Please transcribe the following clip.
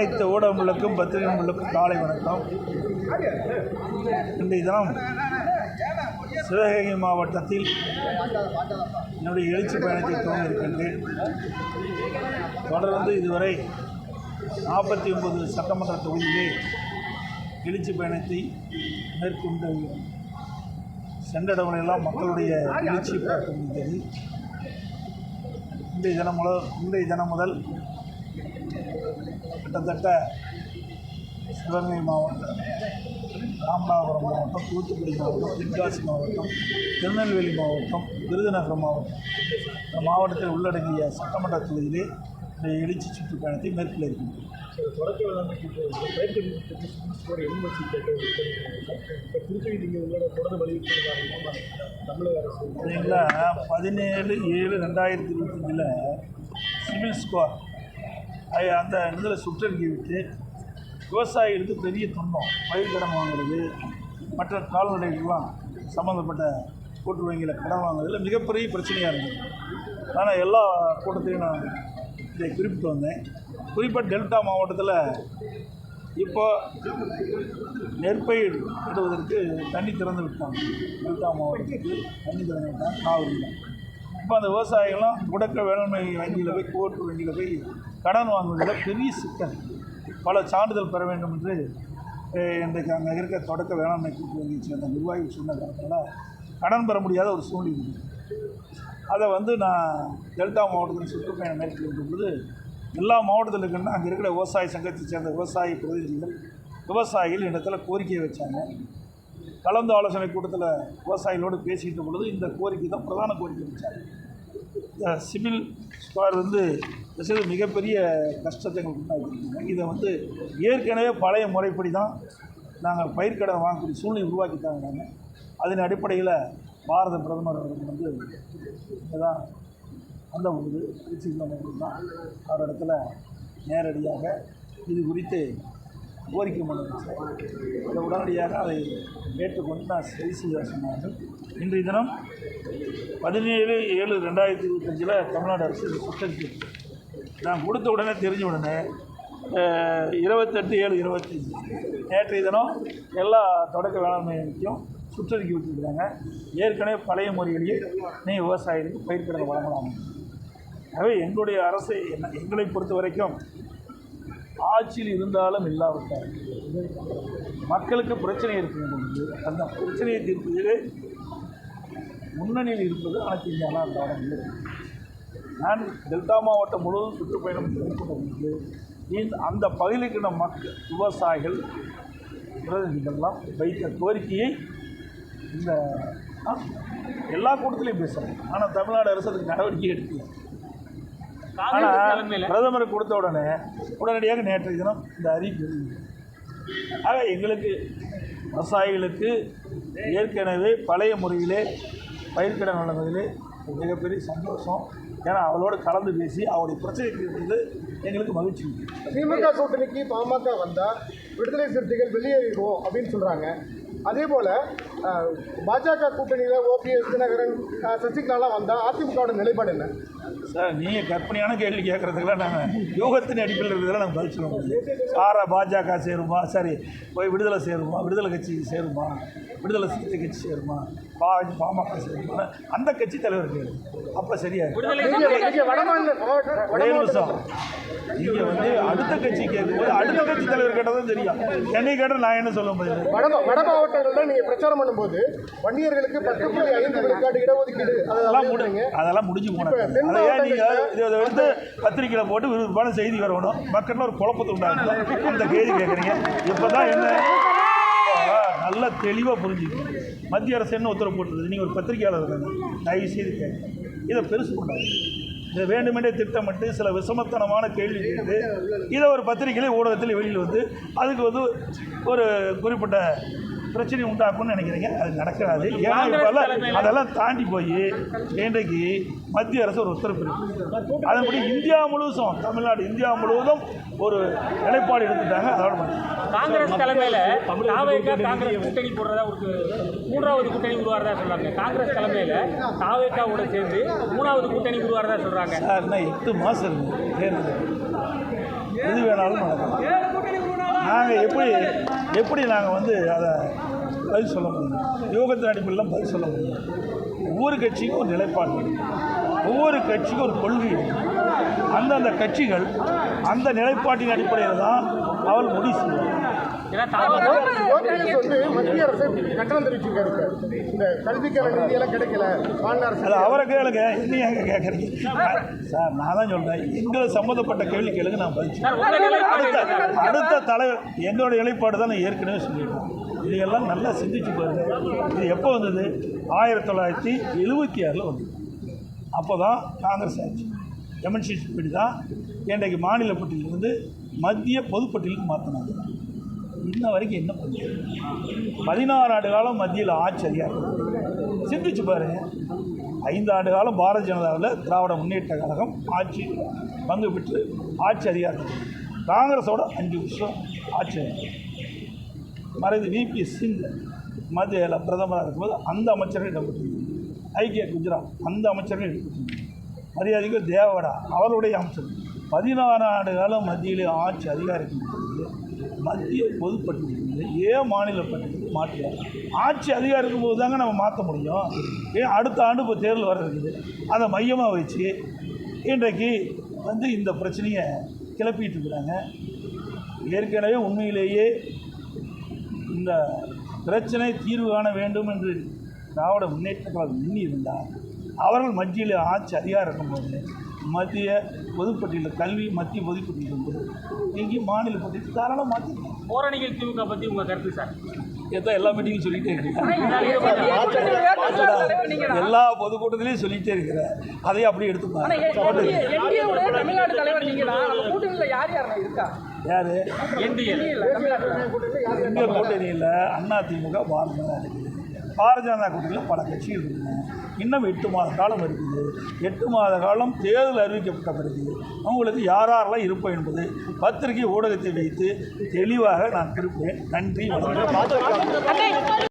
அனைத்து ஊடகங்களுக்கும் பத்திரிகைகளுக்கும் காலை வணக்கம். இன்றைய தினம் சிவகங்கை மாவட்டத்தில் என்னுடைய எழுச்சி பயணத்தை துவங்கியிருக்கின்றேன் தொடர்ந்து இதுவரை நாற்பத்தி ஒன்பது சட்டமன்ற தொகுதியிலே எழுச்சி பயணத்தை மேற்கொண்டு சென்ற இடங்களெல்லாம் மக்களுடைய எழுச்சி பார்க்க முடிந்தது. இன்றைய தினம் முதல் இன்றைய தினம் முதல் கிட்டத்தட்ட சிவகங்கை மாவட்டம் ராமநாதபுரம் மாவட்டம் தூத்துக்குடி மாவட்டம் தென்காசி மாவட்டம் திருநெல்வேலி மாவட்டம் விருதுநகர் மாவட்டம். இந்த மாவட்டத்தில் உள்ளடங்கிய சட்டமன்ற தொகுதியிலே இந்த எழுச்சி சுற்றுப்பயணத்தை மேற்கொள்ள இருக்கின்றோம் தொடக்க தொடர்ந்து பதினேழு ஏழு ரெண்டாயிரத்தி இருபத்தஞ்சில் சிவில் ஸ்கோர் அந்த இதில் சுற்றறிக்கை விட்டு விவசாயிகளுக்கு பெரிய துன்பம் பயிர் கடன் வாங்குறது மற்ற கால்நடைகள்லாம் சம்மந்தப்பட்ட கூட்டு வங்கியில் கடன் வாங்குறதுல மிகப்பெரிய பிரச்சனையாக இருந்தது. ஆனால் எல்லா கூட்டத்தையும் நான் இதை குறிப்பிட்டு வந்தேன். குறிப்பாக டெல்டா மாவட்டத்தில் இப்போ நெற்பயிர் இடுவதற்கு தண்ணி திறந்து விட்டாங்க. டெல்டா மாவட்டத்துக்கு தண்ணி திறந்து விட்டாங்க காவிரியில். இப்போ அந்த விவசாயிகள்லாம் முடக்க வேளாண்மை வங்கியில் போய் கோட்டு வங்கியில் போய் கடன் வாங்குவதில் பெரிய சிக்கல். பல சான்றிதழ் பெற வேண்டும் என்று இன்றைக்கு அங்கே இருக்க தொடக்க வேளாண்மை கூட்டு வங்கியை சேர்ந்த நிர்வாகி சொன்ன காலத்தில் கடன் பெற முடியாத ஒரு சூழ்நிலை அதை வந்து நான் டெல்டா மாவட்டத்தில் சுற்றுப்பயணம் மேற்கொள்ளும் பொழுது எல்லா மாவட்டத்தில் இருக்குன்னா அங்கே இருக்கிற விவசாய சங்கத்தை சேர்ந்த விவசாய பிரதிநிதிகள் விவசாயிகள் இடத்துல கோரிக்கையை வச்சாங்க. கலந்து ஆலோசனை கூட்டத்தில் விவசாயிகளோடு பேசிக்கிட்ட பொழுது இந்த கோரிக்கை தான் பிரதான கோரிக்கை வச்சாங்க. சிவில் ஸ்கோர் வந்து விஷயத்து மிகப்பெரிய கஷ்டத்தை எங்களுக்கு உண்டாக்கிருக்காங்க இதை வந்து ஏற்கனவே பழைய முறைப்படி தான் நாங்கள் பயிர்க்கடன் வாங்கக்கூடிய சூழ்நிலை உருவாக்கி தாங்க அதன் அடிப்படையில் பாரத பிரதமர் அவர்கள் வந்து இதான் அந்த பொழுது தான் அவர் இடத்துல நேரடியாக இது குறித்து கோரிக்கை மனு அதை உடனடியாக அதை ஏற்றுக்கொண்டு நான் சரி செய்ய சொன்னார்கள். இன்றைய தினம் பதினேழு ஏழு ரெண்டாயிரத்தி இருபத்தஞ்சில் தமிழ்நாடு அரசு இது நான் கொடுத்த உடனே தெரிஞ்ச உடனே இருபத்தெட்டு ஏழு இருபத்தஞ்சி. நேற்றைய தினம் எல்லா தொடக்க வேளாண்மைக்கும் சுற்றறிக்கை விட்டுருக்காங்க ஏற்கனவே பழைய முறையிலேயே நீ விவசாயிகளுக்கு பயிர்க்கடலை வழங்கலாம். ஆகவே எங்களுடைய அரசு என்ன எங்களை பொறுத்த வரைக்கும் ஆட்சியில் இருந்தாலும் இல்லாவிட்டால். மக்களுக்கு பிரச்சனை இருக்கும் பொழுது அந்த பிரச்சனையை தீர்ப்பதிலே முன்னணியில் இருப்பது அனைத்து இந்திய அண்ணா திராவிட நான் டெல்டா மாவட்டம் முழுவதும் சுற்றுப்பயணம் மேற்கொண்ட பொழுது இந்த அந்த பகுதியில் மக்கள் விவசாயிகள் பிரதிநிதிகள்லாம் வைத்த கோரிக்கையை இந்த எல்லா கூட்டத்திலையும் பேசுகிறேன் ஆனால் தமிழ்நாடு அரசு அதுக்கு நடவடிக்கை எடுக்கல. ஆனால் பிரதமர் கொடுத்த உடனே உடனடியாக நேற்றைய தினம் இந்த அறிவிப்பு. ஆக எங்களுக்கு விவசாயிகளுக்கு ஏற்கனவே பழைய முறையிலே பயிர்க்கடன் வழங்குவதிலே மிகப்பெரிய சந்தோஷம். ஏன்னா அவளோடு கலந்து பேசி அவருடைய பிரச்சனை தீர்த்தது எங்களுக்கு மகிழ்ச்சி. திமுக கூட்டணிக்கு பாமக வந்தால் விடுதலை சிறுத்தைகள் வெளியேறிடுவோம் அப்படின்னு சொல்கிறாங்க அதே போல் பாஜக கூட்டணியில் ஓபிஎஸ் தினகரன் சசிகலாலாம் வந்தால் அதிமுகவோட நிலைப்பாடு என்ன? சார் நீங்கள் கற்பனையான கேள்வி கேட்குறதுக்கெல்லாம் நாங்கள் யோகத்தின் அடிப்படையில் இருக்கிறதெல்லாம் நாங்கள் பதில் சொல்ல முடியாது. சாரா பாஜக சேருமா? சரி போய் விடுதலை சேருமா? விடுதலை கட்சி சேருமா? விடுதலை சிறுத்தை கட்சி சேருமா? பா பாமக சேருமா? அந்த கட்சி தலைவர் கேளு. அப்போ சரியா நிமிஷம் நீங்கள் வந்து அடுத்த கட்சி கேட்கும்போது அடுத்த கட்சி தலைவர் கேட்டதும் தெரியும். என்னை கேட்டால் நான் என்ன சொல்ல முடியாது மாவட்டங்களில் நீங்கள் பிரச்சாரம் பண்ணும்போது வன்னியர்களுக்கு பத்து புள்ளி ஐந்து விழுக்காடு இடஒதுக்கீடு அதை அதெல்லாம் முடி அறிவிக்கிறீங்க. அதெல்லாம் முடிஞ்சு போன இப்ப தென் அதை ஏன் நீங்கள் மாவட்டங்கள்ல- இதை வந்து பத்திரிக்கையில் போட்டு விருப்பமான செய்தி வரணும். மக்கள்ல ஒரு குழப்பத்தை உண்டாகும் அந்த கேள்வி கேட்குறீங்க இப்போ தான் என்ன நல்லா தெளிவாக புரிஞ்சுக்கணும் மத்திய அரசு என்ன உத்தரவு போட்டுருது நீங்கள் ஒரு பத்திரிகையாளர் இருக்காங்க தயவு செய்து கேட்க இதை பெருசு பண்ணாங்க இதை வேண்டுமென்றே திட்டமிட்டு சில விஷமத்தனமான கேள்வி கேட்டு இதை ஒரு பத்திரிகையிலே ஊடகத்தில் வெளியில் வந்து அதுக்கு வந்து ஒரு குறிப்பிட்ட பிரச்சனை உண்டாக்கும்னு நினைக்கிறீங்க? அது நடக்காது. ஏன்னா இப்போல்லாம் அதெல்லாம் தாண்டி போய் இன்றைக்கு மத்திய அரசு ஒரு உத்தரவு அதன்படி இந்தியா முழுவதும் தமிழ்நாடு இந்தியா முழுவதும் ஒரு நிலைப்பாடு எடுத்துட்டாங்க. அதோட. காங்கிரஸ் தலைமையில தாவேக்கா காங்கிரஸ் கூட்டணி போடுறதா ஒரு மூன்றாவது கூட்டணி உருவாறதா சொல்றாங்க. காங்கிரஸ் தலைமையில தாவேக்காவோட சேர்ந்து மூணாவது கூட்டணி உருவாறதா சொல்றாங்க. சார் எட்டு மாதம் இருக்குது எது வேணாலும் நடக்கலாம். நாங்கள் எப்படி எப்படி நாங்கள் வந்து அதை பதில் சொல்ல முடியும்? யோகத்தின் அடிப்படையில் பதில் சொல்ல முடியும். ஒவ்வொரு கட்சிக்கும் ஒரு நிலைப்பாடு ஒவ்வொரு கட்சிக்கும் ஒரு கொள்கை அந்தந்த கட்சிகள் அந்த நிலைப்பாட்டின் அடிப்படையில் தான் அவள் முடிவு செய்வார் ஓபிஎஸ் வந்து மத்திய அரசு கட்டணம் தெரிவிச்சிருக்காரு சார். இந்த கல்விக்கான நிதியெல்லாம் கிடைக்கல. மாநில அரசு அது அவரை கேளுங்க. இன்னும் எங்க கேட்குறீங்க சார் நான் தான் சொல்கிறேன் எங்களை சம்மந்தப்பட்ட கேள்வி கேளுங்க நான் பதில் சொல்றேன். சார் உங்க நிலைப்பாடு என்ன? அடுத்த அடுத்த தலைவர் எங்களோட நிலைப்பாடு தான் நான் ஏற்கனவே சொல்லியிருக்கேன். இதையெல்லாம் நல்லா சிந்திச்சு பாருங்க. இது எப்போ வந்தது? ஆயிரத்தி தொள்ளாயிரத்தி எழுபத்தி ஆறில் வந்தது. அப்போ தான் காங்கிரஸ் ஆட்சி டெமன்ஸ்ட்ரேஷன் படி தான் இன்றைக்கு மாநில பட்டியலிருந்து மத்திய பொதுப்பட்டியலுக்கு மாற்றினாங்க இன்ன வரைக்கும் என்ன பண்ணுது பதினாறு ஆண்டு காலம் மத்தியில் ஆட்சி அதிகாரம். சிந்திச்சு பாருங்க ஐந்து ஆண்டு காலம் பாரதிய ஜனதாவில் திராவிட முன்னேற்ற கழகம் ஆட்சி பங்கு பெற்று ஆட்சி அதிகாரம். காங்கிரஸோட அஞ்சு வருஷம் ஆட்சி அதிகாரம். மறைந்து விபி சிங் மத்தியில் பிரதமராக இருக்கும்போது அந்த அமைச்சர்கள் இடம்பெற்றிருந்தார். ஐக்கிய குஜராத் அந்த அமைச்சர்கள் இடம்பெற்றிருந்தார். மரியாதைக்கு தேவடா அவருடைய அமைச்சர். பதினாறு ஆண்டு காலம் மத்தியிலே ஆட்சி அதிகாரிக்கும் மத்திய பொதுப்பட்டியலிருந்து ஏன் மாநில பட்டியலுக்கு மாற்றுவோம் ஆட்சி அதிகாரம் இருக்கும்போது தாங்க நம்ம மாற்ற முடியும். ஏன் அடுத்த ஆண்டு இப்போ தேர்தல் வர இருக்குது அதை மையமாக வச்சு இன்றைக்கு வந்து இந்த பிரச்சனையை கிளப்பிட்டு இருக்கிறாங்க. ஏற்கனவே உண்மையிலேயே இந்த பிரச்சனை தீர்வு காண வேண்டும் என்று திராவிட முன்னேற்ற கழகம் எண்ணி இருந்தால் அவர்கள் மத்தியில் ஆட்சி அதிகாரம் இருக்கும்போது மத்திய பொதுப்பட்டியலில் கல்வி மத்திய பொதுப்பட்டியல் என்பது எங்கேயும் மாநில பட்டியல் தாராளமாக மாற்றிக்கலாம் போரணிகள் திமுக பத்தி உங்க கருத்து சார் எதான் எல்லா மீட்டிங்கும் சொல்லிட்டே இருக்கிறேன் எல்லா பொதுக்கூட்டத்திலையும் சொல்லிட்டே இருக்கிறேன் அதையும் அப்படியே எடுத்துப்பாங்க யார் எங்கள் கூட்டணியில் அண்ணா திமுக பாரதிய ஜனதா இருக்குது பாரதிய ஜனதா கூட்டணியில் பல கட்சிகள் இருக்குது இன்னும் எட்டு மாத காலம் இருக்குது. எட்டு மாத காலம் தேர்தல் அறிவிக்கப்பட்ட பிறகு அவங்களுக்கு யாரெல்லாம் இருப்போம் என்பது பத்திரிகை ஊடகத்தை வைத்து தெளிவாக நான் திருப்பேன் நன்றி வணக்கம்.